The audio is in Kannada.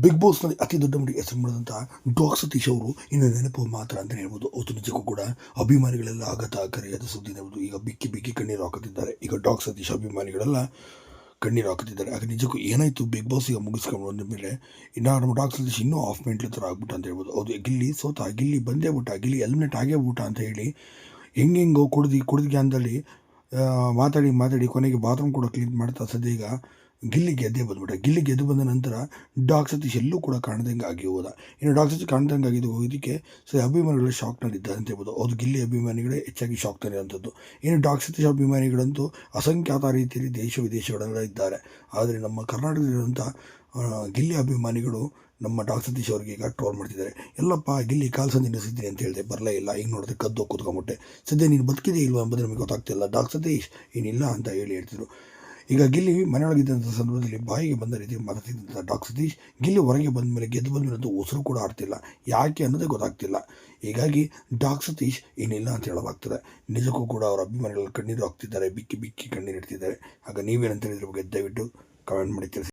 ಬಿಗ್ ಬಾಸ್ನಲ್ಲಿ ಅತಿ ದೊಡ್ಡ ಮಟ್ಟಿಗೆ ಹೆಸರು ಮಾಡಿದಂಥ ಡಾಕ್ ಸತೀಶ್ ಅವರು ಇನ್ನು ನೆನಪು ಮಾತ್ರ ಅಂತಲೇ ಹೇಳ್ಬೋದು. ಅವತ್ತು ನಿಜಕ್ಕೂ ಕೂಡ ಅಭಿಮಾನಿಗಳೆಲ್ಲ ಆಗತ ಕರೆಯಾದ ಸುದ್ದಿ ಹೇಳ್ಬೋದು ಈಗ ಬಿಕ್ಕಿ ಬಿಕ್ಕಿ ಕಣ್ಣೀರು ಹಾಕುತ್ತಿದ್ದಾರೆ. ಈಗ ಡಾಕ್ ಸತೀಶ್ ಅಭಿಮಾನಿಗಳೆಲ್ಲ ಕಣ್ಣೀರು ಹಾಕುತ್ತಿದ್ದಾರೆ. ಆಗ ನಿಜಕ್ಕೂ ಏನಾಯಿತು? ಬಿಗ್ ಬಾಸ್ ಈಗ ಮುಗಿಸ್ಕೊಂಡು ಬಂದ ಮೇಲೆ ಇನ್ನು ನಮ್ಮ ಡಾಕ್ ಸತೀಶ್ ಇನ್ನೂ ಆಫ್ ಮೆಂಟ್ಲಿ ಥರ ಆಗ್ಬಿಟ್ಟು ಅಂತ ಹೇಳ್ಬೋದು. ಅದು ಗಿಲ್ಲಿ ಸೋತ, ಗಿಲ್ಲಿ ಬಂದೇ ಬಿಟ್ಟ ಗಿಲ್ಲಿ ಎಲಿಮಿನೇಟ್ ಆಗೇ ಬಿಟ್ಟ ಅಂತ ಹೇಳಿ ಹೆಂಗೆಂಗೋ ಕುಡ್ದು ಕುಡ್ದು ಗ್ಯಾನ್ದಲ್ಲಿ ಮಾತಾಡಿ ಮಾತಾಡಿ ಕೊನೆಗೆ ಬಾತ್ರೂಮ್ ಕೂಡ ಕ್ಲೀನ್ ಮಾಡ್ತಾ ಸದ್ಯ ಈಗ ಗಿಲ್ಲಿ ಗೆದ್ದೇ ಬಂದ್ಬಿಟ್ಟ. ಗಿಲ್ಲಿ ಗೆದ್ದು ಬಂದ ನಂತರ ಡಾಕ್ ಸತೀಶ್ ಎಲ್ಲೂ ಕೂಡ ಕಾಣದಂಗೆ ಆಗಿ ಹೋದ. ಇನ್ನು ಡಾಕ್ ಸತೀಶ್ ಕಾಣದಂಗೆ ಆಗಿದ್ದು ಹೋಗೋದಕ್ಕೆ ಸರಿ ಅಭಿಮಾನಿಗಳು ಶಾಕ್ನಲ್ಲಿದ್ದಾರೆ ಅಂತ ಹೇಳ್ಬೋದು. ಅದು ಗಿಲ್ಲಿ ಅಭಿಮಾನಿಗಳೇ ಹೆಚ್ಚಾಗಿ ಶಾಕ್ ತಂದಿರುವಂಥದ್ದು ಇನ್ನು ಡಾಕ್ ಸತೀಶ್ ಅಭಿಮಾನಿಗಳಂತೂ ಅಸಂಖ್ಯಾತ ರೀತಿಯಲ್ಲಿ ದೇಶ ವಿದೇಶಗಳೆಲ್ಲ ಇದ್ದಾರೆ. ಆದರೆ ನಮ್ಮ ಕರ್ನಾಟಕದಲ್ಲಿರುವಂಥ ಗಿಲ್ಲಿ ಅಭಿಮಾನಿಗಳು ನಮ್ಮ ಡಾಕ್ಟರ್ ಸತೀಶ್ ಅವರಿಗೆ ಈಗ ಟ್ರೋಲ್ ಮಾಡ್ತಿದ್ದಾರೆ. ಎಲ್ಲಪ್ಪ, ಗಿಲ್ಲಿ ಕಾಲು ಸಂಜೆ ನಿಲ್ಲಿಸಿದ್ದೀನಿ ಅಂತ ಹೇಳಿದೆ. ಬರಲೇ ಇಲ್ಲ ಈಗ ನೋಡಿದ್ರೆ ಕದ್ದು ಕೂತ್ಕೊಂಬಿಟ್ಟೆ ಸದ್ಯ ನೀನು ಬದುಕಿದೆ ಇಲ್ವಾ ಎಂಬುದು ನಮಗೆ ಗೊತ್ತಾಗ್ತಿಲ್ಲ. ಡಾಕ್ಟರ್ ಸತೀಶ್, ಏನಿಲ್ಲ ಅಂತ ಹೇಳಿ ಹೇಳ್ತಿದ್ರು. ಈಗ ಗಿಲ್ಲಿ ಮನೆಯೊಳಗಿದ್ದಂಥ ಸಂದರ್ಭದಲ್ಲಿ ಬಾಯಿಗೆ ಬಂದ ರೀತಿ ಮಾತಾಡ್ತಿದ್ದಂಥ ಡಾಕ್ ಸತೀಶ್ ಗಿಲ್ಲಿ ಹೊರಗೆ ಬಂದ ಮೇಲೆ ಗೆದ್ದು ಬಂದ ಮೇಲೆ ಉಸಿರು ಕೂಡ ಆಡ್ತಿಲ್ಲ. ಯಾಕೆ ಅನ್ನೋದೇ ಗೊತ್ತಾಗ್ತಿಲ್ಲ. ಹೀಗಾಗಿ ಡಾಕ್ ಸತೀಶ್ ಏನಿಲ್ಲ ಅಂತ ಹೇಳಲಾಗ್ತದೆ ನಿಜಕ್ಕೂ ಕೂಡ ಅವರ ಅಭಿಮಾನಿಗಳು ಕಣ್ಣೀರು ಹಾಕ್ತಿದ್ದಾರೆ. ಬಿಕ್ಕಿ ಬಿಕ್ಕಿ ಕಣ್ಣೀರು ಇಡ್ತಿದ್ದಾರೆ. ಆಗ ನೀವೇನಂತ ಹೇಳಿದ್ರ ಬಗ್ಗೆ ದಯವಿಟ್ಟು ಕಮೆಂಟ್ ಮಾಡಿ ತಿಳಿಸಿ.